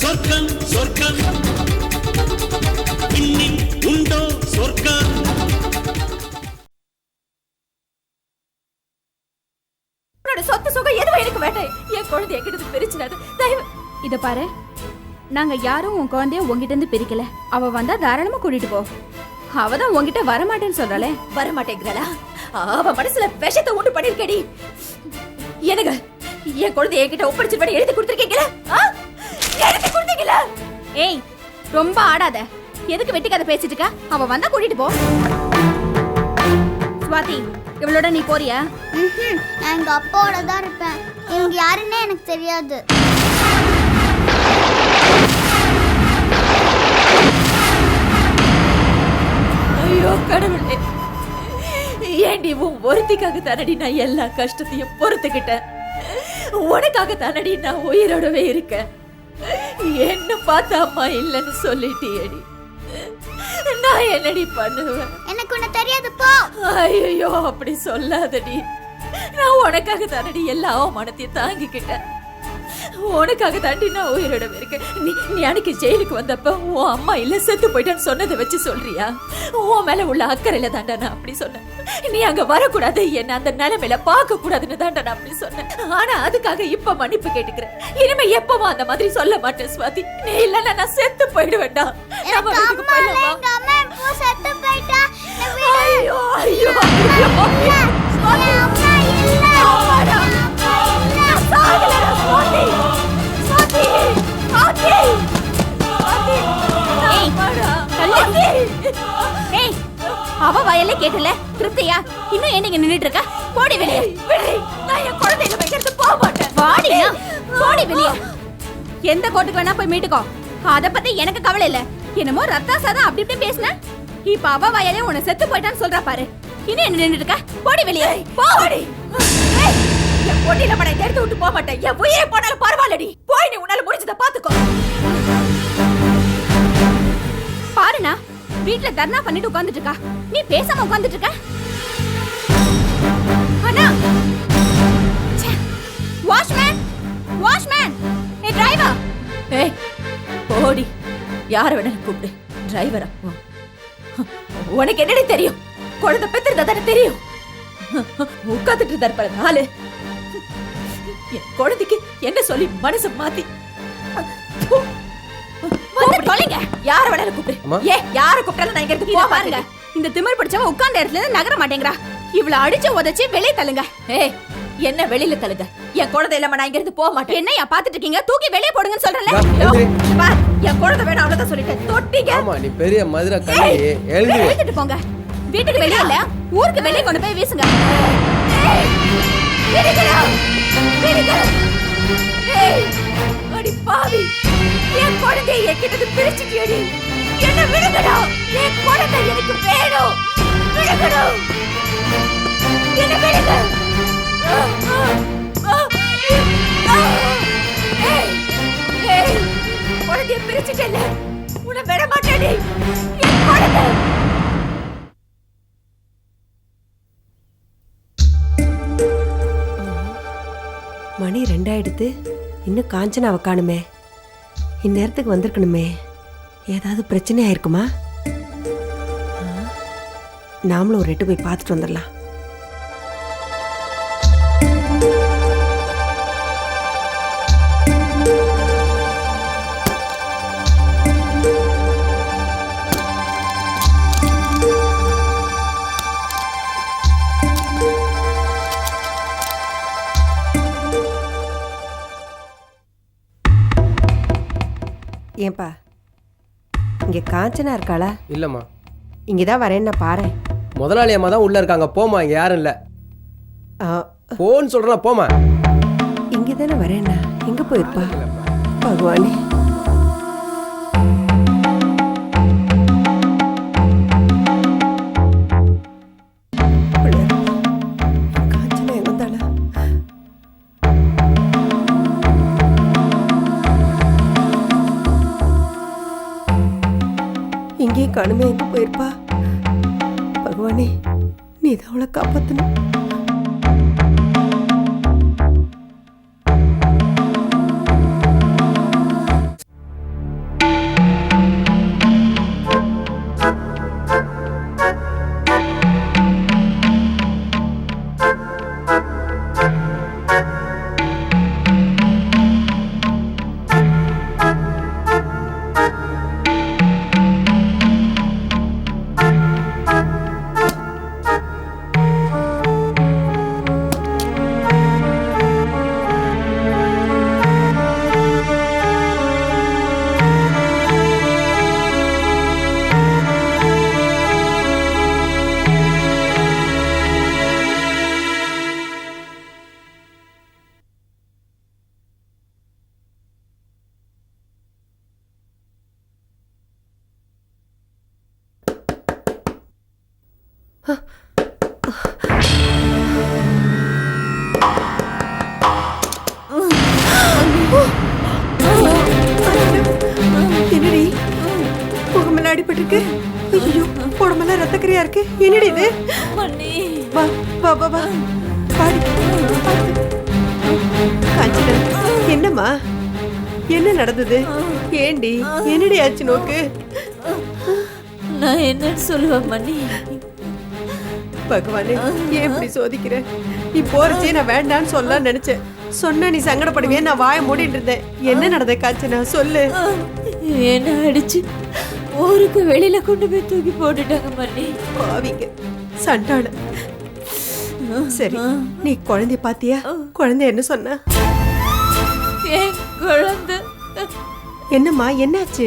சொர்க்கம் சொர்க்கம் உண்டோ சொர்க்கம்? சொத்து சுகம் எதுவும் எனக்கு வேண்டாம். என் குழந்தை என்கிட்ட பிரிச்சிடாது. தயவு இத பாரு. நாங்க யாரும் உன் குழந்தைய உங்ககிட்ட இருந்து பிரிக்கல. அவ வந்தா தாராளமா கூட்டிட்டு போ. அவ தான் உன்கிட்ட வரமாட்டேன்னு சொல்றாளே? வர மாட்டேங்கிறாளா அவ மனசுல விஷத்தை உண்டு பண்ணிருக்கடி. எனக்கு என் குழந்தை என்கிட்ட ஒப்படைச்சிருப்படி எழுதி கொடுத்துருக்கீங்களா? ஆ? எழுதி கொடுத்தீங்களா? ஏய் ரொம்ப ஆடாத. எதுக்கு வெட்டி கதை பேசிட்டு இருக்க? அவ வந்தா கூட்டிட்டு போ. ஸ்வாதி இவளோட நீ போறியா. நான் எங்க அப்பாவோட தான் இருப்பேன். இவங்க யாருன்னே எனக்கு தெரியாது. ஐயோ கடவுளே. ஏண்டி உன் ஒருத்திக்காக தானடி நான் எல்லா கஷ்டத்தையும் பொறுத்துக்கிட்டேன்? உனக்காக தானடி நான் உயிரோடவே இருக்கேன். என்ன பார்த்த அம்மா இல்லைன்னு சொல்லிட்டியடி. நான் என்னடி பண்ணுவேன்? எனக்கு உன்னை தெரியாது போ. ஐயோ அப்படி சொல்லாதடி. நான் உனக்காக தானடி எல்லா அவமானத்தையும் தாங்கிக்கிட்டேன். உனக்காக தாண்டி நான் உயிரோடவே இருக்கேன் நீ நீ அன்னைக்கு ஜெயிலுக்கு வந்தப்ப உன் அம்மா இல்ல செத்து போயிட்டான்னு சொன்னதை வச்சு சொல்றியா? உன் மேல உள்ள அக்கறையில தாண்டா நான் அப்படி சொன்னேன். நீ அங்க வரக்கூடாது என்ன அந்த நிலைமையில பார்க்க கூடாதுன்னு தாண்டா நான் அப்படி சொன்னேன். ஆனா அதுக்காக இப்ப மன்னிப்பு கேட்டுக்கிறேன். இனிமே எப்பவும் அந்த மாதிரி சொல்ல மாட்டேன் சுவாதி. நீ இல்லன்னா நான் செத்து போயிடுவேன்டா. நம்ம வீட்டுக்கு போயிடலாம். ஐயோ ஐயோ ஐயோ. ஏய், அவ வயல்ல கேட்டல திருப்தியா? இன்னும் ஏன் நீங்க நின்னுட்டு இருக்க போடி வெளியே. நான் என் வைக்கிறது போக மாட்டேன். வாடினா போடி வெளியே. எந்த கோட்டுக்கு வேணா போய் மீட்டுக்கோ. அத பத்தி எனக்கு கவலை இல்ல. என்னமோ ரத்தா சாதம் அப்படி இப்படி பேசுன. இப்ப அவ வயலே உன்னை செத்து போயிட்டான்னு சொல்றா பாரு. இன்னும் என்ன நின்னுட்டு இருக்க போடி வெளியே. போடி. என் பொட்டியில படம் எடுத்து விட்டு போக மாட்டேன். என் உயிரை போனாலும் பரவாயில்லடி. போய் நீ உன்னால முடிஞ்சதை பாத்துக்கோ பாருண்ணா வீட்ல தர்ணா பண்ணிட்டு உட்கார்ந்துட்டு இருக்கா. நீ பேசாம உட்கார்ந்துட்டு இருக்க. அண்ணா! வாஷ்மேன்! வாஷ்மேன்! ஏ டிரைவர் ஏய் போடி. யார வேணாலும் கூப்பிடு. டிரைவரா உனக்கு என்னடி தெரியும்? குழந்தை பெத்திருந்தா தானே தெரியும்? உட்காந்துட்டு பாரு நாலு. என் குழந்தைக்கு என்ன சொல்லி மனசு மாத்தி யார வேணாலும். கூப்பிடு. ஏ யார கூப்பிட்டாலும் நான் இங்க இருந்து போக பாருங்க. இந்த திமிர் பிடிச்சவ உட்கார்ந்த இடத்துல இருந்து நகர மாட்டேங்கிறா. இவள அடிச்சு உதைச்சு வெளியே தள்ளுங்க. ஏய் என்ன வெளியில தள்ளுங்க? என் குழந்தை இல்லாம நான் இங்க இருந்து போக மாட்டேன். என்னையா பாத்துட்டு இருக்கீங்க? தூக்கி வெளியே போடுங்கன்னு. பார், என் குழந்தை வேணாம் அவ்வளவுதான் சொல்லிட்டேன். தொட்டிங்க. ஆமா நீ பெரிய மதுரை கண்ணி எழுதி எழுதிட்டு போங்க. வீட்டுக்கு வெளியே இல்ல ஊருக்கு வெளியே கொண்டு போய் வீசுங்க. ஏய், விடுங்கடா, விடுங்க. ஏய், அடி பாவி, என் குழந்தையை என்கிட்ட இருந்து பிரிச்சுட்டியேடி. என்னை விடுங்கடா, என் குழந்தை எனக்கு வேணும். விடுங்கடா. என்ன விடுங்க. ஆ, ஆ, உன்னை விட மாட்டேன்டி. என் குழந்தை மணி ரெண்டாயிடுத்து இன்னும் காஞ்சனாவை காணுமே இந்நேரத்துக்கு வந்திருக்கணுமே. ஏதாவது பிரச்சனை ஆயிருக்குமா? நாமளும் ஒரு எட்டு போய் பார்த்துட்டு வந்துடலாம். ஏன்பா? இங்கே காஞ்சனா இருக்காளா? இல்லம்மா. இங்கே தான் வரேன்னு பாரு முதலாளி அம்மா தான் உள்ள இருக்காங்க. போமா இங்க யாரும் இல்ல. போன்னு சொல்றேன் போமா இங்கே தானே வரேன்னா எங்கே போயிருப்பா? பகவானே. காணுமே எங்க போயிருப்பா? பகவானே நீ தான் அவளை காப்பாத்தணும். என்னடி? முகமெல்லாம் அடிபட்டிருக்கு. ஐயோ உடம்பெல்லாம் ரத்தக்கரையா இருக்கு. என்னடி இது? வா வா வா வா. பாடி. காஞ்சனா என்னம்மா? என்ன நடந்தது? ஏண்டி? என்னடி ஆச்சு நோக்கு? நான் என்னன்னு சொல்லுவேன் மண்ணி பகவானே ஏன் இப்படி சோதிக்கிற? நீ போறச்சே நான் வேண்டான்னு சொல்ல நினைச்சேன். சொன்ன நீ சங்கடப்படுவே நான் வாய மூடிட்டு இருந்தேன். என்ன நடந்த காஞ்சனா? சொல்லு. என்ன அடிச்சு? ஊருக்கு வெளியில கொண்டு போய் தூக்கி போட்டுட்டாங்க மண்ணி பாவிங்க. சண்டாள. சரி நீ குழந்தைய பாத்தியா? குழந்தை என்ன சொன்ன? என் குழந்தை? என்னம்மா என்னாச்சு?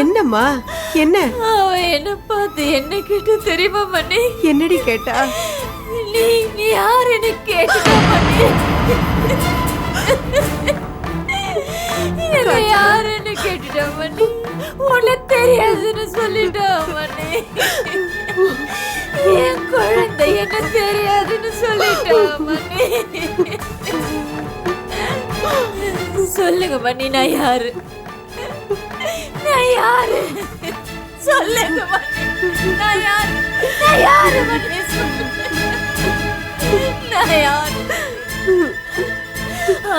என்னம்மா? என்ன? அவ என்ன பார்த்து என்ன கேட்டு தெரியுமா மண்ணி என்னடி கேட்டா? நீ நீ யாருன்னு கேட்டுட்டா மண்ணி என்ன யாருன்னு கேட்டுட்டா மண்ணி உனக்கு தெரியாதுன்னு சொல்லிட்டா மண்ணி என் குழந்தை என்ன தெரியாதுன்னு சொல்லிட்டா மண்ணி சொல்லுங்க மண்ணி நான் யாரு? நான் யாரு? சொல்லுங்க நான் யாரு? நான் யாரு நான் யார்?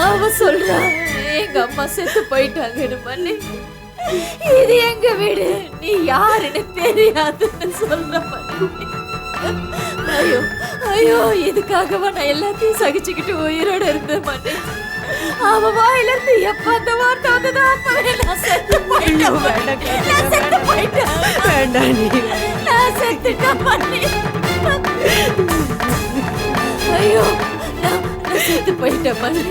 அவ சொல்றா. எங்க அம்மா செத்து போயிட்டாங்கன்னு மண்ணி இது எங்க வீடு? நீ யாருன்னு தெரியாதுன்னு சொல்ற ஐயோ ஐயோ இதுக்காகவா நான் எல்லாத்தையும் சகிச்சுக்கிட்டு உயிரோட இருந்தேன் மாட்டேன் அவ வாயில இருந்து எப்ப அந்த வார்த்தை வந்ததோ அப்பவே நான் செத்து போயிட்டேன். நான் செத்து போயிட்டேன். வேண்டாம் நீ. நான் செத்துட்டேன் மண்ணி ஐயோ நான் நான் செத்து போயிட்டேன் மண்ணி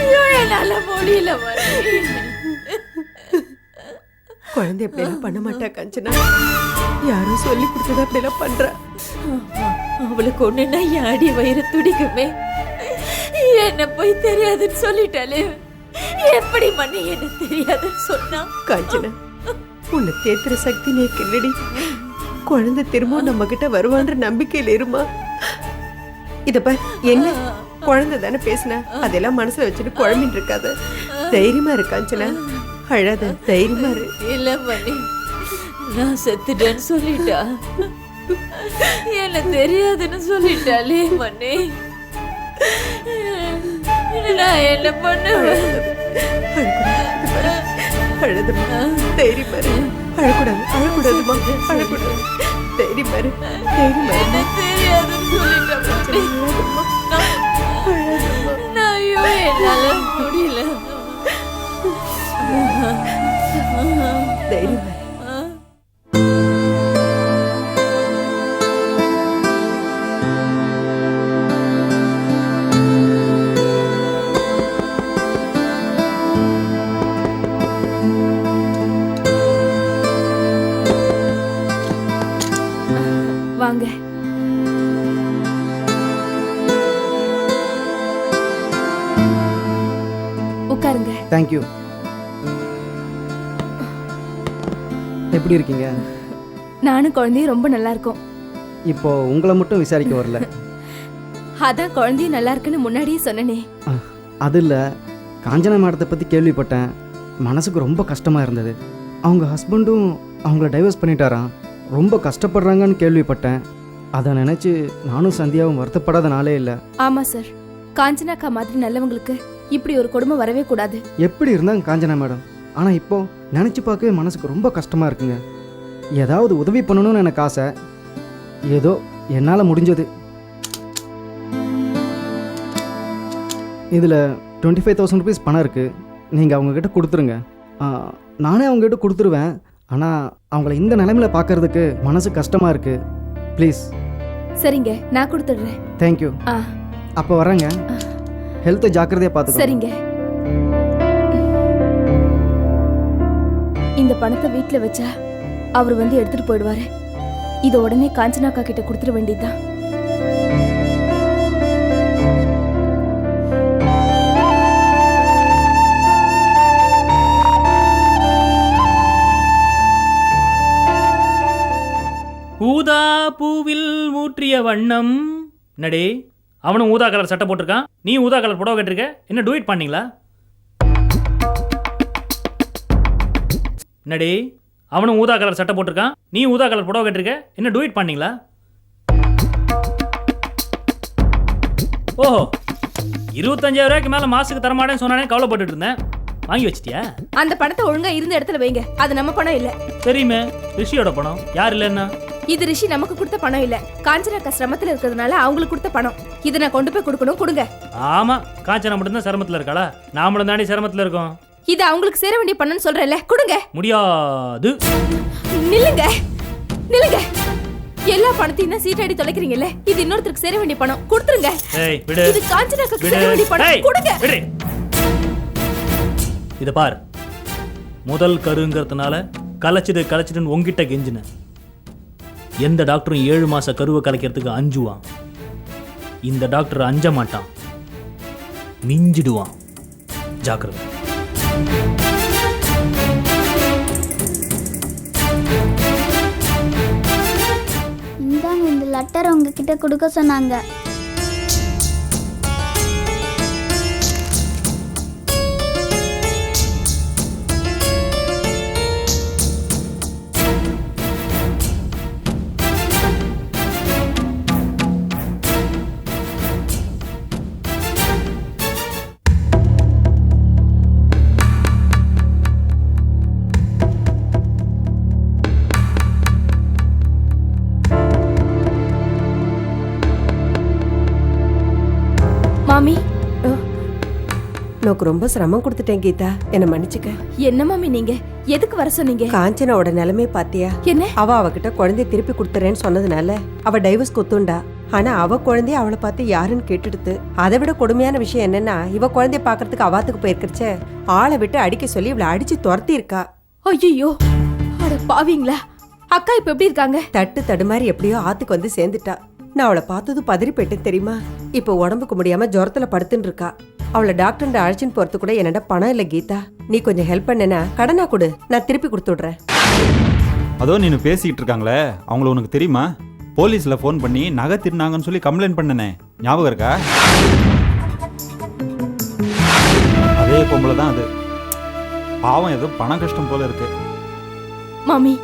ஐயோ என்னால முடியல மண்ணி குழந்தை இப்படி எல்லாம் பண்ண மாட்டா காஞ்சனா. யாரோ சொல்லி கொடுத்தது அப்படி எல்லாம் பண்றா அவளுக்கு ஒண்ணுன்னா அடி வயிறு துடிக்குமே. என்ன போய் தெரியாதுன்னு சொல்லிட்டாலே எப்படி மண்ணி என்ன தெரியாதுன்னு சொன்னா? காஞ்சனா உன்னை தேத்துற சக்தி நீ கில்லடி குழந்தை திரும்ப நம்ம கிட்ட வருவான்ற நம்பிக்கையில இருமா? இத பார் என்ன? குழந்தை தானே பேசுன? அதெல்லாம் மனசுல வச்சுட்டு குழம்பின்னு இருக்காத. தைரியமா இரு காஞ்சனா. அழாத தைரியமா இரு. இல்ல மணி நான் செத்துட்டேன்னு சொல்லிட்டா. என்ன தெரியாதுன்னு சொல்லிட்டாலே மணி நான் என்ன பண்ணுவேன் அழாதம்மா தைரியமா இரு அழக்கூடாது அழக்கூடாதுமா அழக்கூடாது தைரியமா பாரு தைரியமா பாரு தெரியாதுன்னு சொல்லிட்டேன் தேங்க்யூ எப்படி இருக்கீங்க? நானும் குழந்தையும் ரொம்ப நல்லா இருக்கோம் இப்போ உங்களை மட்டும் விசாரிக்க வரல. அதான் குழந்தையும் நல்லா இருக்குன்னு முன்னாடியே சொன்னனே. அது இல்லை. காஞ்சனா மேடத்தை பற்றி கேள்விப்பட்டேன். மனசுக்கு ரொம்ப கஷ்டமாக இருந்தது. அவங்க ஹஸ்பண்டும் அவங்கள டைவர்ஸ் பண்ணிட்டாராம். ரொம்ப கஷ்டப்படுறாங்கன்னு கேள்விப்பட்டேன். அதை நினச்சி நானும் சந்தியாவும் வருத்தப்படாத நாளே இல்லை. ஆமா சார். காஞ்சனாக்கா மாதிரி நல்லவங்களுக்கு இப்படி ஒரு கொடுமை வரவே கூடாது. எப்படி இருந்தாங்க காஞ்சனா மேடம்? ஆனால் இப்போ நினச்சி பார்க்கவே மனசுக்கு ரொம்ப கஷ்டமாக இருக்குங்க. ஏதாவது உதவி பண்ணணும்னு எனக்கு ஆசை. ஏதோ என்னால் முடிஞ்சது. இதில் டுவெண்ட்டி ஃபைவ் தௌசண்ட் ருபீஸ் பணம் இருக்குது நீங்கள் அவங்கக்கிட்ட கொடுத்துருங்க. நானே அவங்ககிட்ட கொடுத்துருவேன். ஆனால் அவங்கள இந்த நிலைமையில பார்க்கறதுக்கு மனசு கஷ்டமாக இருக்குது ப்ளீஸ் சரிங்க நான் கொடுத்துடுறேன். தேங்க்யூ ஆ. அப்போ வரேங்க ஹெல்த்தை ஜாக்கிரதையாக பார்த்துக்கோ சரிங்க. இந்த பணத்தை வீட்ல வச்சா அவர் வந்து எடுத்துட்டு போயிடுவாரு. இத உடனே காஞ்சனாக்கா கிட்ட கொடுத்துட வேண்டியதுதான். ஊதா பூவில் ஊற்றிய வண்ணம். என்னடே? அவனும் ஊதா கலர் சட்டை போட்டிருக்கான். நீ ஊதா கலர் புடவை கட்டிருக்க? என்ன டூயிட் பண்ணீங்களா? என்னடே? அவனும் ஊதா கலர் சட்டை போட்டிருக்கான். நீ ஊதா கலர் புடவை கட்டிருக்க? என்ன டூயிட் பண்ணீங்களா? ஓஹோ. இருபத்தஞ்சாயிரம் ரூபாய்க்கு மேலே மாசுக்கு தரமாட்டேன்னு சொன்னானே கவலைப்பட்டுட்டு இருந்தேன். வாங்கி வச்சிட்டியா? அந்த பணத்தை ஒழுங்கா இருந்த இடத்துல வைங்க. அது நம்ம பணம் இல்ல. தெரியுமே. ரிஷியோட பணம். யார் இல்லைன்னா? இது ரிஷி நமக்கு கொடுத்த பணம் இல்ல. காஞ்சனாக்கா சிரமத்துல இருக்கிறதுனால அவங்களுக்கு கொடுத்த பணம். இதை நான் கொண்டு போய் கொடுக்கணும் கொடுங்க. ஆமா காஞ்சனா மட்டும்தான் சிரமத்தில் இருக்காளா? நாமளும் தாண்டி சிரமத்தில் இருக்கோம். இது அவங்களுக்கு சேர வேண்டிய பணம்னு சொல்றேன்ல கொடுங்க. முடியாது. நில்லுங்க நில்லுங்க. எல்லா பணத்தையும் தான் சீட்டாடி தொலைக்கிறீங்கல்ல இது இன்னொருத்தருக்கு சேர வேண்டிய பணம். கொடுத்துருங்க. ஏய் விடு. இது காஞ்சனாக்கு சேர வேண்டிய பணம். கொடுங்க. விடு. இத பார். முதல் கருங்கிறதுனால கலைச்சிடு கலைச்சிடுன்னு உங்ககிட்ட கெஞ்சின எந்த டாக்டரும் ஏழு மாச கருவை கலைக்கிறதுக்கு அஞ்சுவான். இந்த டாக்டர் அஞ்ச மாட்டான். மிஞ்சிடுவான். ஜாக்கிரதை. இந்தாங்க இந்த லெட்டர் உங்ககிட்ட கொடுக்க சொன்னாங்க. மாமி. உனக்கு ரொம்ப சிரமம் கொடுத்துட்டேன் கீதா. என்னை மன்னிச்சுக்க. என்ன மாமி நீங்க? எதுக்கு வர சொன்னீங்க? காஞ்சனாவோட நிலைமை பாத்தியா? என்ன? அவ அவகிட்ட குழந்தைய திருப்பி கொடுத்துறேன்னு சொன்னதுனால அவ டைவர்ஸ் கொத்துண்டா. ஆனா அவ குழந்தைய அவளை பார்த்து யாருன்னு கேட்டுடுத்து. அதை விட கொடுமையான விஷயம் என்னன்னா இவ குழந்தைய பாக்குறதுக்கு அவாத்துக்கு போயிருக்கிறச்ச ஆளை விட்டு அடிக்க சொல்லி இவளை அடிச்சு துரத்தி இருக்கா ஐயோ அட பாவீங்களா? அக்கா இப்ப எப்படி இருக்காங்க? தட்டு தடுமாறி எப்படியோ ஆத்துக்கு வந்து சேர்ந்துட்டா. நான் அவளை பார்த்தது பதறி போயிட்டேன் தெரியுமா? இப்போ உடம்புக்கு முடியாம ஜுரத்துல படுத்துன்னு இருக்கா அவளை டாக்டர்கிட்ட அழைச்சின்னு போறது கூட என்னடா பணம் இல்ல கீதா. நீ கொஞ்சம் ஹெல்ப் பண்ணனா கடனா கொடு. நான் திருப்பி கொடுத்து விடுறேன் அதோ நீ பேசிக்கிட்டு இருக்காங்களே. அவங்கள உனக்கு தெரியுமா? போலீஸ்ல ஃபோன் பண்ணி நகை திருநாங்கன்னு சொல்லி கம்ப்ளைண்ட் பண்ணனே. ஞாபகம் இருக்கா? அதே பொம்பளை தான் அது. பாவம் ஏதோ பண கஷ்டம் போல இருக்கு. மாமி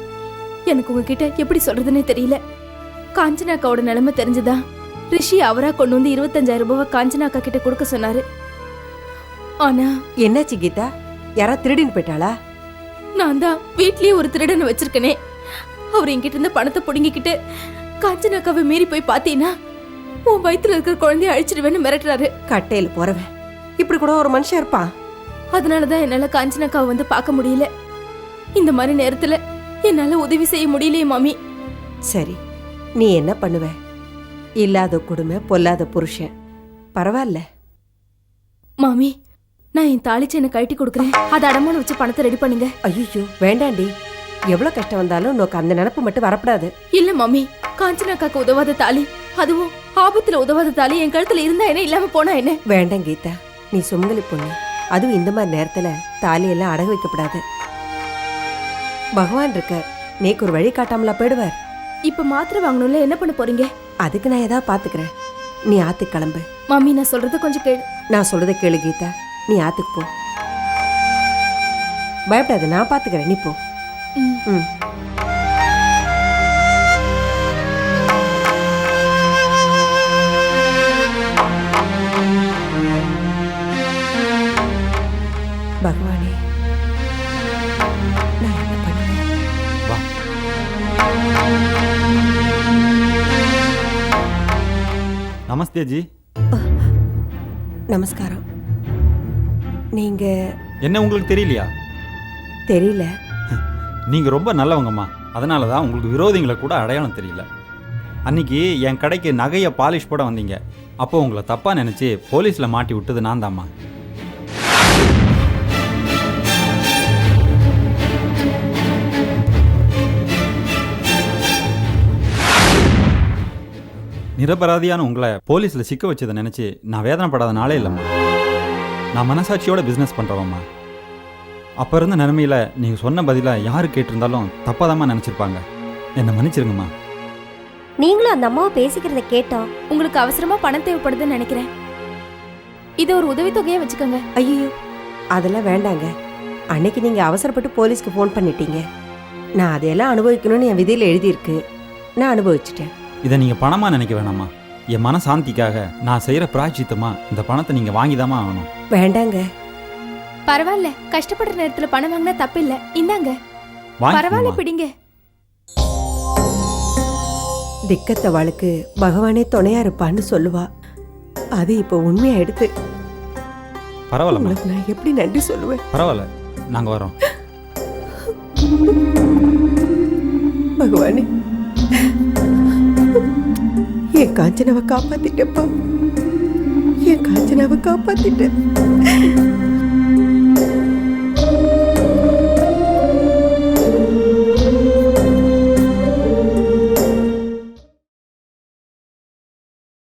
எனக்கு உங்ககிட்ட எப்படி சொல்றதுன்னே தெரியல. காஞ்சனாக்காவோட நிலைமை தெரிஞ்சுதா? ரிஷி அவரா கொண்டு வந்து இருபத்தஞ்சாயிரம் ரூபாய் காஞ்சனாக்கா கிட்ட கொடுக்க சொன்னாரு. ஆனா என்னாச்சு கீதா? யாரா திருடின்னு போயிட்டாளா? நான் தான் வீட்லயே ஒரு திருடனை வச்சிருக்கனே. அவர் என்கிட்ட இருந்த பணத்தை புடுங்கிக்கிட்டு காஞ்சனாக்காவை மீறி போய் பாத்தீங்கன்னா உன் வயித்துல இருக்கிற குழந்தைய அழிச்சிடுவேன்னு மிரட்டுறாரு. கட்டையில போறவன். இப்படி கூட ஒரு மனுஷன் இருப்பான். அதனாலதான் என்னால காஞ்சனாக்காவை வந்து பார்க்க முடியல. இந்த மாதிரி நேரத்துல என்னால உதவி செய்ய முடியலையே மாமி. சரி. நீ என்ன பண்ணுவ? இல்லாத கொடுமை பொல்லாத புருஷன். பரவாயில்ல. மாமி நான் என் தாலி செயினை கழட்டி கொடுக்குறேன். அதை அடமான வச்சு பணத்தை ரெடி பண்ணுங்க. ஐயோ வேண்டாண்டி. எவ்வளவு கஷ்டம் வந்தாலும் உனக்கு அந்த நினப்பு மட்டும் வரப்படாது. இல்ல மாமி காஞ்சனாக்காக்கு உதவாத தாலி அதுவும் ஆபத்துல உதவாத தாலி என் கழுத்துல இருந்தா என்ன இல்லாம போனா என்ன? வேண்டாம் கீதா நீ சுமங்கலி பொண்ணு. அதுவும் இந்த மாதிரி நேரத்துல தாலியெல்லாம் அடகு வைக்கப்படாது. பகவான் இருக்க நீக்கு ஒரு வழி காட்டாமலா போயிடுவார். இப்ப மாத்திரை வாங்கணும்ல என்ன பண்ண போறீங்க? அதுக்கு நான் ஏதாவது பாத்துக்கிறேன். நீ ஆத்துக்கு கிளம்பு. மாமி நான் சொல்றத கொஞ்சம் கேளு. நான் சொல்றதை கேளு கீதா. நீ ஆத்துக்கு போ. பயப்படாத நான் பாத்துக்கிறேன். நீ போ. ம். ம். நமஸ்தே ஜி. நமஸ்காரம். நீங்க என்ன உங்களுக்கு தெரியலையா? தெரியல. நீங்கள் ரொம்ப நல்லவங்கம்மா. அதனால தான் உங்களுக்கு விரோதிங்களை கூட அடையாளம் தெரியல. அன்னைக்கு என் கடைக்கு நகையை பாலிஷ் போட வந்தீங்க. அப்போ உங்களை தப்பாக நினச்சி போலீஸில் மாட்டி விட்டது நான் தாம்மா நிரபராதியான உங்களை போலீஸில் சிக்க வச்சதை நினச்சி நான் வேதனைப்படாத நாளே இல்லைம்மா. நான் மனசாட்சியோட பிஸ்னஸ் பண்ணுறவம்மா அப்போ இருந்த நிலைமையில் நீங்கள் சொன்ன பதிலாக யார் கேட்டிருந்தாலும் தப்பாக தாம்மா நினச்சிருப்பாங்க. என்னை மன்னிச்சிருங்கம்மா. நீங்களும் அந்த அம்மாவை பேசிக்கிறத கேட்டோம் உங்களுக்கு அவசரமா பணம் தேவைப்படுதுன்னு நினைக்கிறேன். இது ஒரு உதவித்தொகையா வச்சுக்கோங்க. ஐயோ அதெல்லாம் வேண்டாங்க. அன்னைக்கு நீங்க அவசரப்பட்டு போலீஸ்க்கு ஃபோன் பண்ணிட்டீங்க. நான் அதையெல்லாம் அனுபவிக்கணும்னு என் விதியில் எழுதியிருக்கு. நான் அனுபவிச்சிட்டேன். இதை நீங்கள் பணமாக நினைக்க வேணாம்மா என் மன சாந்திக்காக நான் செய்கிற பிராய்ச்சித்தமா இந்த பணத்தை நீங்கள் வாங்கி ஆகணும். வேண்டாங்க. பரவாயில்ல கஷ்டப்படுற நேரத்துல பணம் வாங்கினா தப்பு இல்ல இந்தாங்க பரவாயில்ல வாங்கி பிடிங்க. திக்கத்தவாளுக்கு பகவானே துணையா இருப்பான்னு சொல்லுவா. அது இப்போ உண்மையாயிடுது. பரவாயில்லம்மா. உங்களுக்கு நான் எப்படி நன்றி சொல்லுவேன்? பரவாயில்ல நாங்கள் வரோம். பகவானே. என் காஞ்சனாவை காப்பாத்திட்டப்பா என் காஞ்சனாவை காப்பாத்திட்டேன்.